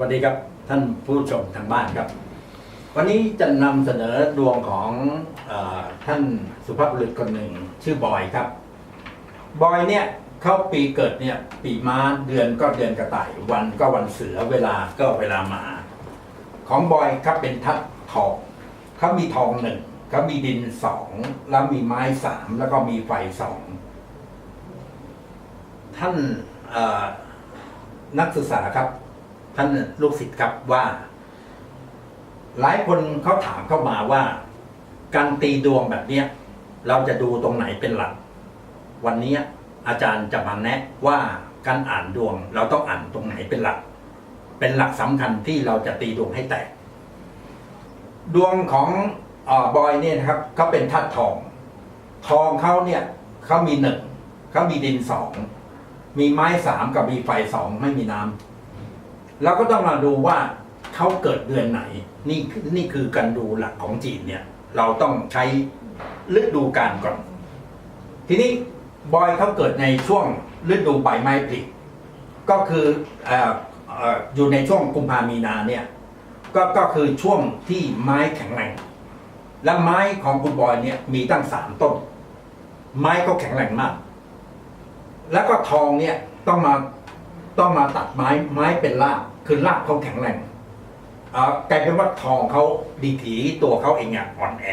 สวัสดีครับท่านผู้ชมทางบ้านครับ วันนี้จะนำเสนอดวงของอท่านสุภาพบุรุษคนหนึ่งชื่อบอยครับ บอยเนี่ยเขาปีเกิดเนี่ยปีม้าเดือนก็เดือนกระต่าย วันก็วันเสือเวลาก็เวลาหมา ของบอยครับเป็นทัดทองเขามีทองหนึ่งเขามีดินสองแล้วมีไม้สามแล้วก็มีไฟสองท่านนักศึกษาครับ ท่านลูกศิษย์ครับว่า หลายคนเขาถามเข้ามาว่า การตีดวงแบบเนี้ยเราจะดูตรงไหนเป็นหลัก วันนี้อาจารย์จะมาแนะว่าการอ่านดวงเราต้องอ่านตรงไหนเป็นหลัก เป็นหลักสำคัญที่เราจะตีดวงให้แตก ดวงของออบอยเนี่ยนะครับเขาเป็นธาตุทอง ทองเขาเนี่ยเขามีหนึ่งเขามีดินสองมีไม้สามกับมีไฟสองไม่มีน้ำ เราก็ต้องมาดูว่าเขาเกิดเดือนไหน นี่นี่คือการดูหลักของจีนเนี่ย เราต้องใช้ฤดูกาลก่อน ทีนี้บอยเขาเกิดในช่วงฤดูใบไม้ผลิก็คือเอ่อเอ่ออยู่ในช่วงกุมภามีนาเนี่ยก็ก็คือช่วงที่ไม้แข็งแรงและไม้ของคุณบอยเนี่ยมีตั้งสามต้น ไม้ก็แข็งแรงมาก แล้วก็ทองเนี่ยต้องมา ต้องมาตัดไม้ไม้เป็นรากคือรากเขาแข็งแรงอ่อกลายเป็นว่าทองเขาดีถีตัวเขาเองอะอ่อนแอ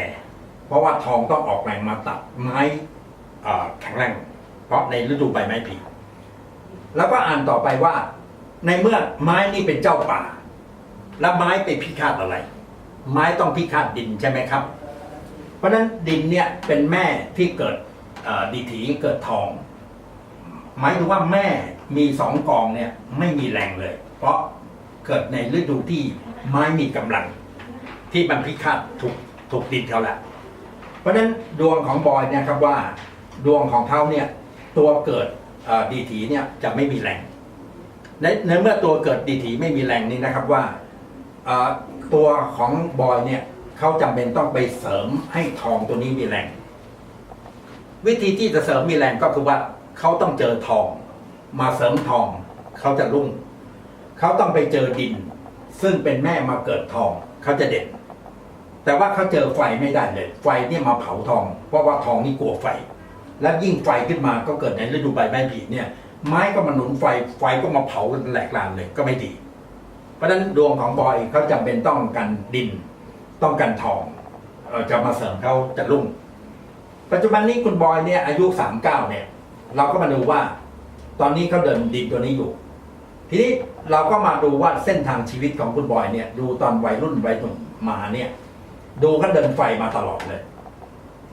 เพราะว่าทองต้องออกแรงมาตัดไม้อ่อแข็งแรง เพราะในฤดูใบไม้ผลิแล้วก็อ่านต่อไปว่า ในเมื่อไม้นี่เป็นเจ้าป่า แล้วไม้ไปพิฆาตอะไร ไม้ต้องพิฆาตดินใช่ไหมครับ เพราะฉะนั้นดินเนี่ยเป็นแม่ที่เกิดดีถีเกิดทอง หมายถึงว่าแม่ มีสองกองเนี่ยไม่มีแรงเลย เพราะเกิดในฤดูที่ไม้มีกำลัง ที่มันพิฆาตถูกถูกดินเขาแหละเพราะฉะนั้นดวงของบอยเนี่ยครับว่าดวงของเขาเนี่ยตัวเกิดดีถีเนี่ยจะไม่มีแรงในในเมื่อตัวเกิดดีถีไม่มีแรงนี่นะครับว่าตัวของบอยเนี่ยเขาจำเป็นต้องไปเสริมให้ทองตัวนี้มีแรง วิธีที่จะเสริมมีแรงก็คือว่าเขาต้องเจอทอง มาเสริมทอง เขาจะรุ่ง เขาต้องไปเจอดิน ซึ่งเป็นแม่มาเกิดทอง เขาจะเด่นแต่ว่าเขาเจอไฟไม่ได้เลย ไฟเนี่ยมาเผาทอง เพราะว่าทองนี่กลัวไฟ และยิ่งไฟขึ้นมาก็เกิดในฤดูใบไม้ผลิเนี่ย ไม้ก็มาหนุนไฟ ไฟก็มาเผาแหลกลานเลยก็ไม่ดี เพราะฉะนั้นดวงของบอยเขาจำเป็นต้องกันดิน ต้องกันทองเอ่อจะมาเสริมเขาจะรุ่ง ปัจจุบันนี้คุณบอยเนี่ยอายุสามเก้าเนี่ย เราก็มาดูว่า ตอนนี้เขาเดินดินตัวนี้อยู่ ทีนี้เราก็มาดูว่าเส้นทางชีวิตของคุณบอยเนี่ย ดูตอนวัยรุ่นวัยหนุ่มมาเนี่ย ดูเขาเดินไฟมาตลอดเลย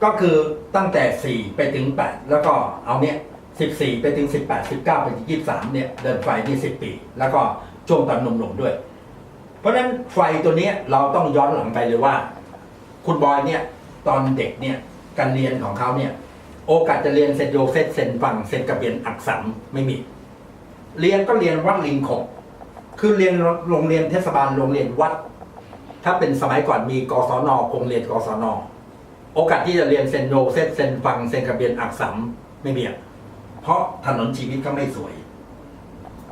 ก็คือตั้งแต่สี่ไปถึงแปดแล้วก็เอาเนี่ยสิบสี่ไปถึงสิบแปดสิบเก้าไปถึงยี่สิบสามเนี่ย เดินไฟนี่สิบปี แล้วก็ช่วงตอนหนุ่มๆด้วย เพราะฉะนั้นไฟตัวเนี้ยเราต้องย้อนหลังไปเลยว่า คุณบอยเนี่ย ตอนเด็กเนี่ยการเรียนของเขาเนี่ย โอกาสจะเรียนเซนโยเซตเซนฟังเซนกระเบียนอักษรไม่มี เรียนก็เรียนวัดลิงขบคือเรียนโรงเรียนเทศบาลโรงเรียนวัด ถ้าเป็นสมัยก่อนมีกศนคงเรียนกศนโอกาสที่จะเรียนเซนโยเซตเซนฟังเซนกระเบียนอักษรไม่มีเพราะถนนชีวิตเขาไม่สวย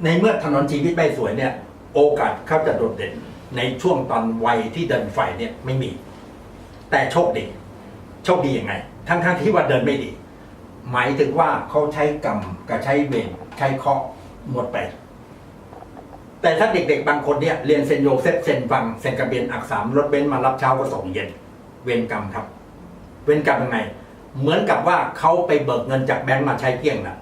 ในเมื่อถนนชีวิตไม่สวยเนี่ย โอกาสเขาจะโดดเด่น ในช่วงตอนวัยที่เดินไฟเนี่ยไม่มี แต่โชคดี โชคดียังไง ทั้งๆที่ว่าเดินไม่ดี หมายถึงว่าเขาใช้กรรมกับใช้เวรใช้เคราะห์หมดไป แต่ถ้าเด็กๆ บางคนเนี่ยเรียนเซนโยเซฟเซนฟังเซนกระเบียนอักษรรถเบนซ์มารับเช้าก็ส่งเย็น เวรกรรมครับ เวรกรรมยังไง เหมือนกับว่าเขาไปเบิกเงินจากแบงก์มาใช้เกี้ยงนะ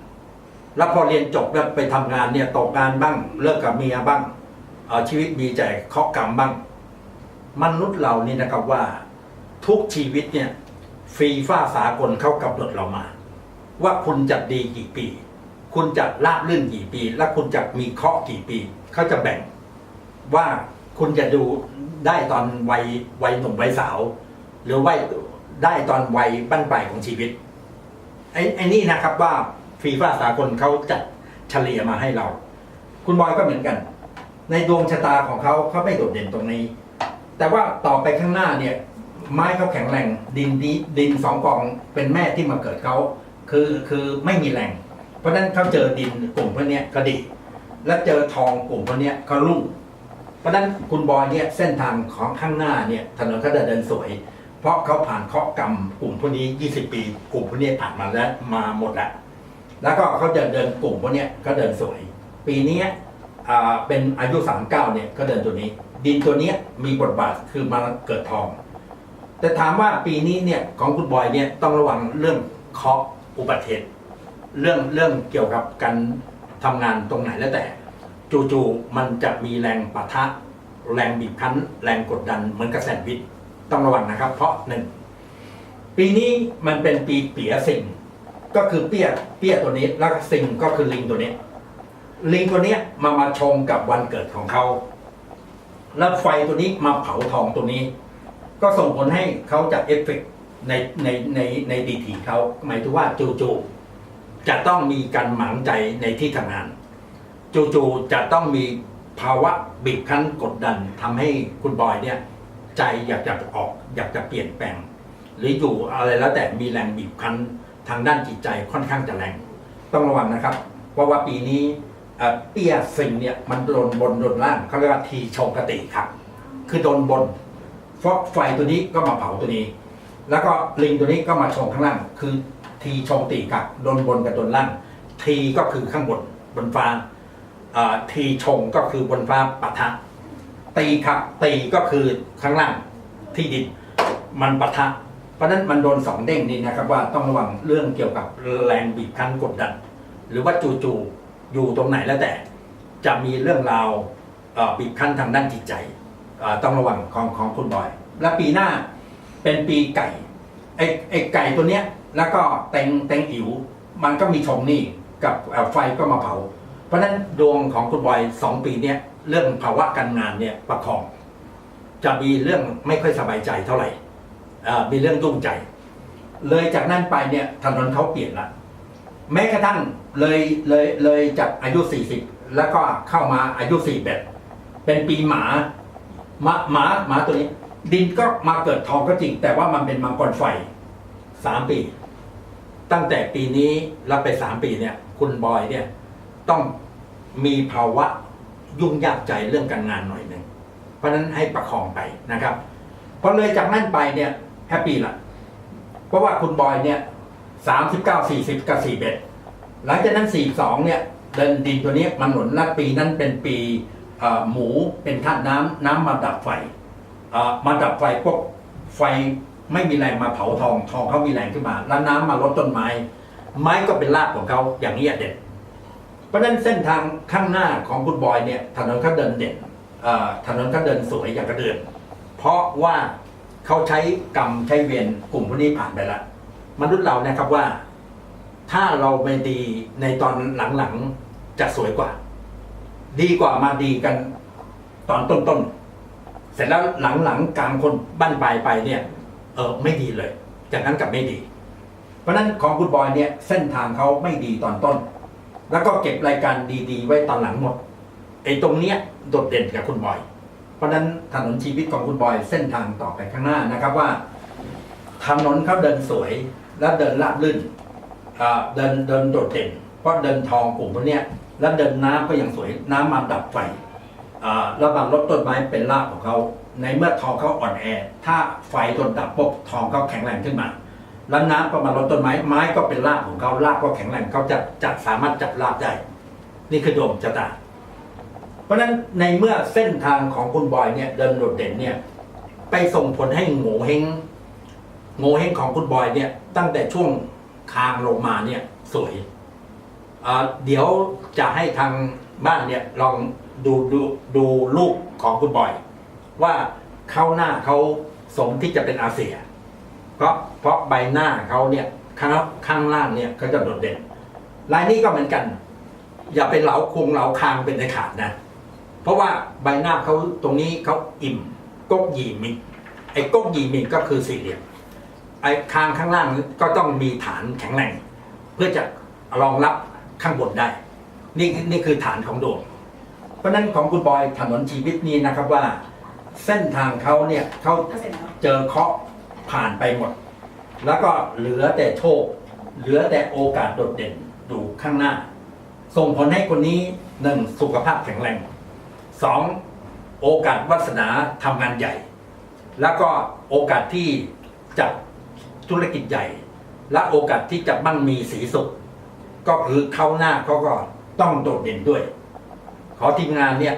แล้วพอเรียนจบแล้วไปทำงานเนี่ยตกงานบ้างเลิกกับเมียบ้างเอ่อชีวิตมีใจเคาะกรรมบ้าง มนุษย์เรานี่นะครับว่า ทุกชีวิตเนี่ยฟีฟ้าสากลเขากำหนดเรามา ว่าคุณจะดีกี่ปี คุณจะลาบลื่นกี่ปี และคุณจะมีเคราะห์กี่ปี เขาจะแบ่ง ว่าคุณจะดูได้ตอนวัยวัยหนุ่มวัยสาว หรือวัยได้ตอนวัยบั้นปลายของชีวิตไอ้ไอ้นี่นะครับว่าฟรีฟ้าสากลเขาจัดเฉลี่ยมาให้เรา คุณบอยก็เหมือนกัน ในดวงชะตาของเขาเขาไม่โดดเด่นตรงนี้ แต่ว่าต่อไปข้างหน้าเนี่ย ไม้เขาแข็งแรงดินดีดินสองกองเป็นแม่ที่มาเกิดเขา คือคือไม่มีแรงเพราะฉะนั้นเขาเจอดินกลุ่มพวกนี้ยก็ดีและเจอทองกลุ่มพวกนี้ยก็รุ่งเพราะฉะนั้นคุณบอยเนี่ยเส้นทางของข้างหน้าเนี่ยถนนเขาเดินเดินสวย เพราะเขาผ่านเคาะกรรมกลุ่มพวกนี้ 20 ปี กลุ่มพวกนี้ผ่านมาแล้วมาหมดแล้วแล้วก็เขาจะเดินกลุ่มพวกนี้ก็เดินสวย ปีนี้อ่าเป็นอายุ 39เนี่ยก็เดินตัวนี้ ดินตัวนี้มีบทบาทคือมาเกิดทอง แต่ถามว่าปีนี้เนี่ยของคุณบอยเนี่ยต้องระวังเรื่องเคาะ อุบัติเหตุเรื่องเรื่องเกี่ยวกับการทำงานตรงไหนแล้วแต่ จู่ๆมันจะมีแรงปะทะ แรงบีบคั้น แรงกดดันเหมือนกับแซนด์วิชต้องระวังนะครับ เพราะหนึ่งปีนี้มันเป็นปีเปียสิงก็คือเปียเปียตัวนี้แล้วสิงก็คือลิงตัวนี้ ลิงตัวนี้มามาชงกับวันเกิดของเขาแล้วไฟตัวนี้มาเผาทองตัวนี้ ก็ส่งผลให้เขาจะเอฟเฟกต์ ในในในในดีทีเขาหมายถึงว่าจู่ๆจะต้องมีการหมางใจในที่ทำงานจู่ๆจะต้องมีภาวะบีบคั้นกดดันทำให้คุณบอยเนี่ย ใจอยากจะออก อยากจะเปลี่ยนแปลง หรืออยู่อะไรแล้วแต่มีแรงบีบคั้นทางด้านจิตใจค่อนข้างจะแรง ต้องระวังนะครับ เพราะว่าปีนี้เอ่อเปี้ยสิงเนี่ยมันโดนบนโดนล่างเขาเรียกว่าทีโชกติครับ คือโดนบนเพราะไฟตัวนี้ก็มาเผาตัวนี้ แล้วก็ลิงตัวนี้ก็มาชงข้างล่าง คือทีชงตีกับโดนบนกับโดนล่าง ทีก็คือข้างบนบนฟ้าทีชงก็คือบนฟ้าปะทะ ตีครับตีก็คือข้างล่างที่ดินมันปะทะ เพราะฉะนั้นมันโดนสองเด้งนี่นะครับว่าต้องระวังเรื่องเกี่ยวกับแรงบีบคั้นกดดัน หรือว่าจู่ๆอยู่ตรงไหนแล้วแต่ จะมีเรื่องราวบีบคั้นทางด้านจิตใจต้องระวังของของคุณบอย และปีหน้า เป็นปีไก่ไอ้ไอ้ไก่ตัวเนี้ย แล้วก็เตงเตงอิ๋วมันก็มีชมนี่กับไฟก็มาเผา เพราะฉะนั้นดวงของคุณบอยสองปีเนี้ยเรื่องภาวะการงานเนี่ยประคอง จะมีเรื่องไม่ค่อยสบายใจเท่าไหร่มีเรื่องยุ่งใจ เลยจากนั้นไปเนี่ยถนนเขาเปลี่ยนละแม้กระทั่งเลยเลยเลยจากอายุ 40 แล้วก็เข้ามาอายุ41เป็นปีหมาหมาหมาหมาตัวนี้ ดินก็มาเกิดทองก็จริง แต่ว่ามันเป็นมังกรไฟสามปี ตั้งแต่ปีนี้รับไปสามปีเนี่ย คุณบอยเนี่ย ต้องมีภาวะยุ่งยากใจเรื่องการงานหน่อยหนึ่งเพราะนั้นให้ประคองไปนะครับพอเลยจากนั้นไปเนี่ยแฮปปี้ละเพราะว่าคุณบอยเนี่ยสามสิบเก้าสี่สิบกับสี่เบ็ดหลังจากนั้นสี่สองเนี่ยเดินดินตัวนี้มันหนุนและปีนั้นเป็นปีหมูเป็นธาตุน้ำน้ำมาดับไฟ อ่อมาดับไฟพวกไฟไม่มีแรงมาเผาทอง ทองเขามีแรงขึ้นมา แล้วน้ำมาลดต้นไม้ ไม้ก็เป็นรากของเขาอย่างนี้เด็ดเพราะฉะนั้นเส้นทางข้างหน้าของคุณบอยเนี่ยถนนเขาเดินเด่นถนนเขาเดินสวยอย่างกระเดือนเพราะว่าเขาใช้กรรมใช้เวรกลุ่มพวกนี้ผ่านไปล้วมนุษย์เรานะครับว่า ถ้าเราไม่ดีในตอนหลังๆจะสวยกว่า ดีกว่ามาดีกันตอนต้นๆ สร็จแล้วหลังๆกลางคนบั้นปลายไปเนี่ยเออไม่ดีเลย จากนั้นกลับไม่ดี เพราะนั้นของคุณบอยเนี่ยเส้นทางเขาไม่ดีตอนต้น แล้วก็เก็บรายการดีๆ ไว้ตอนหลังหมดไอ้ตรงเนี้ยโดดเด่นกับคุณบอย เพราะนั้นถนนชีวิตของคุณบอยเส้นทางต่อไปข้างหน้านะครับว่าถนนเขาเดินสวยและเดินราบลื่นเดินเดินโดดเด่น เพราะเดินทองกลุ่มพวกเนี้ยแล้วเดินน้ำก็ยังสวยน้ำมาดับไฟแล้วบางรถต้นไม้เป็นรากของเขา ในเมื่อทองเขาอ่อนแอ ถ้าไฟโดนดับปุ๊บทองเขาแข็งแรงขึ้นมา แล้วน้ำก็มาลดต้นไม้ ไม้ก็เป็นรากของเขารากก็แข็งแรงเขาจะจะสามารถจับรากได้ นี่คือดวงชะตา เพราะฉะนั้นในเมื่อเส้นทางของคุณบอยเนี่ยเดินโดดเด่นเนี่ย ไปส่งผลให้โง่เฮงโง่เฮงของคุณบอยเนี่ย ตั้งแต่ช่วงคางลงมาเนี่ยสวยเดี๋ยวจะให้ทางบ้านเนี่ยลองดูดูดูรูปของคุณบอย ว่าเข้าหน้าเขาสมที่จะเป็นอาเซีย เพราะเพราะใบหน้าเขาเนี่ยข้างข้างล่างเนี่ยเขาจะโดดเด่นลายนี้ก็เหมือนกัน อย่าเป็นเหลาคงเหลาคางเป็นในขาดนะ เพราะว่าใบหน้าเขาตรงนี้เขาอิ่มกกหยีมิกไอ้กกหยีมิกก็คือสี่เหลี่ยมไอ้คางข้างล่างก็ต้องมีฐานแข็งแรงเพื่อจะรองรับข้างบนได้ นี่นี่คือฐานของดวงเพราะฉะนั้นของคุณบอยถนนชีวิตนี้นะครับว่า เส้นทางเขาเนี่ยเขาก็เสร็จแล้วเจอเคราะห์ผ่านไปหมด แล้วก็เหลือแต่โชค เหลือแต่โอกาสโดดเด่นอยู่ข้างหน้า ส่งผลให้คนนี้หนึ่งสุขภาพแข็งแรงสองโอกาสวาสนาทำงานใหญ่ แล้วก็โอกาสที่จะธุรกิจใหญ่ และโอกาสที่จะมั่งมีสีสุข ก็คือเขาหน้าเขาก็ต้องโดดเด่นด้วย ขอทีมงานเนี่ย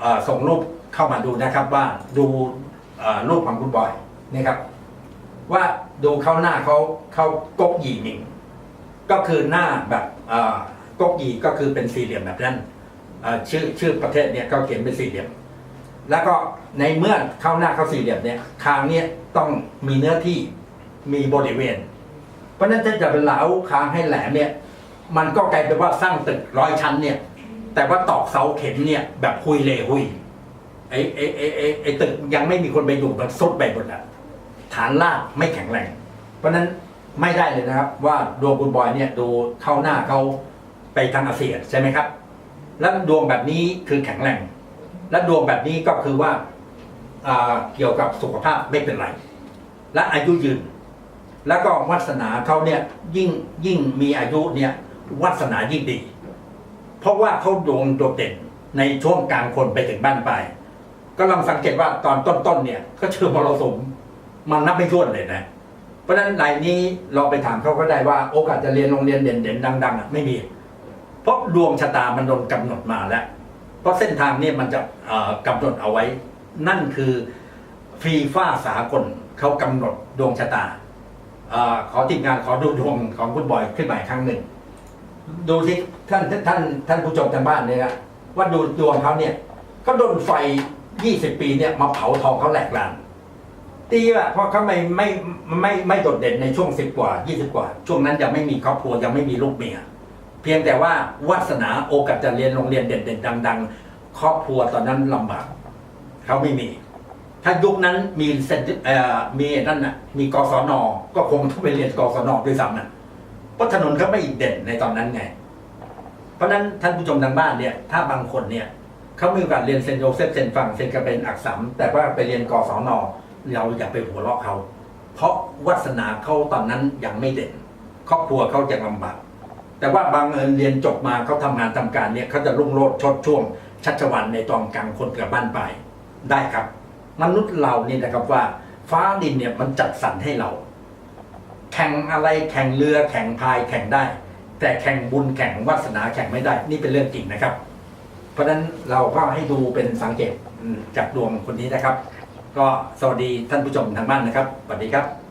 เอ่อส่งรูป เข้ามาดูนะครับว่าดูรูปของคุณบอยนี่ครับ ว่าดูเขาหน้าเขาเขากกหยีหนิงก็คือหน้าแบบกกหยีก็คือเป็นสี่เหลี่ยมแบบนั้นชื่อชื่อประเทศเนี่ยก็เขียนเป็นสี่เหลี่ยม แล้วก็ในเมื่อเข้าหน้าเข้าสี่เหลี่ยมเนี่ยคางเนี่ยต้องมีเนื้อที่มีบริเวณ เพราะฉะนั้นถ้าจะเป็นเหลาคางให้แหลมเนี่ย มันก็กลายเป็นว่าสร้างตึกร้อยชั้นเนี่ย แต่ว่าตอกเสาเข็มเนี่ยแบบหุยเลหุย ไอ้ไอ้ไอ้ไอ้ไอ้ตึกยังไม่มีคนไปอยู่มันสุดไปหมดอะฐานรากไม่แข็งแรง เพราะนั้นไม่ได้เลยนะครับ ว่าดวงคุณบอยเนี่ยดูเข้าหน้าเขาไปทางอาเซียนใช่ไหมครับ แล้วดวงแบบนี้คือแข็งแรง และดวงแบบนี้ก็คือว่าเกี่ยวกับสุขภาพไม่เป็นไร และอายุยืน แล้วก็วาสนาเขาเนี่ยยิ่งยิ่งมีอายุเนี่ยวาสนายิ่งดี เพราะว่าเขาดวงโดดเด่นในช่วงกลางคนไปถึงบ้านปลาย ก็ลองสังเกตว่าตอนต้นๆเนี่ย ก็เจอมรสุมมันนับไม่ถ้วนเลยนะ เพราะฉะนั้นรายนี้เราไปถามเขาก็ได้ว่าโอกาสจะเรียนโรงเรียนเด่นๆดังๆอะไม่มี เพราะดวงชะตามันโดนกำหนดมาแล้ว เพราะเส้นทางเนี่ยมันจะเอ่อกำหนดเอาไว้ นั่นคือฟีฟ่าสากลเขากำหนดดวงชะตาอขอทีมงานขอดูดวงของคุณบอยขึ้นมาอีกครั้งหนึ่ง ดูที่ท่านท่านท่านผู้ชมทางบ้านเนี่ยนะว่าดูดวงเขาเนี่ยเขาโดนไฟ ยี่สิบปีเนี่ยมาเผาทองเขาแหลกลานตีอะเพราะเขาไม่ไม่ไม่ไม่โดดเด่นในช่วงสิบกว่ายี่สิบกว่า ช่วงนั้นยังไม่มีครอบครัวยังไม่มีลูกเมียเพียงแต่ว่าวาสนาโอกาสจะเรียนโรงเรียนเด่นๆดัง ๆ ครอบครัวตอนนั้นลำบากเขาไม่มี ถ้ายุคนั้นมีเซนเอ่อมีนั่นน่ะ มีกศนก็คงต้องไปเรียนกศนด้วยซ้ำน่ะเพราะถนนเขาไม่เด่นในตอนนั้นไง เพราะนั้นท่านผู้ชมทางบ้านเนี่ย ถ้าบางคนเนี่ย เขามีโอกาสเรียนเซนโยเซฟเซนฟังเซนกระเป็นอักษรแต่ว่าไปเรียนกศนเราอย่าไปหัวเราะเขาเพราะวาสนาเขาตอนนั้นยังไม่เด่น ครอบครัวเขายังลำบากแต่ว่าบางเอิญเรียนจบมาเขาทำงานทำการเนี่ยเขาจะรุ่งโรจน์ชดช่วง ชัชวันในตอนกลางคนกับบ้านไปได้ครับ มนุษย์เรานี่นะครับว่า ฟ้าดินเนี่ยมันจัดสรรให้เรา แข่งอะไรแข่งเรือแข่งพายแข่งได้ แต่แข่งบุญแข่งวาสนาแข่งไม่ได้ นี่เป็นเรื่องจริงนะครับ เพราะฉะนั้นเราก็ให้ดูเป็นสังเกตจากดวงคนนี้นะครับ ก็สวัสดีท่านผู้ชมทางบ้านนะครับสวัสดีครับ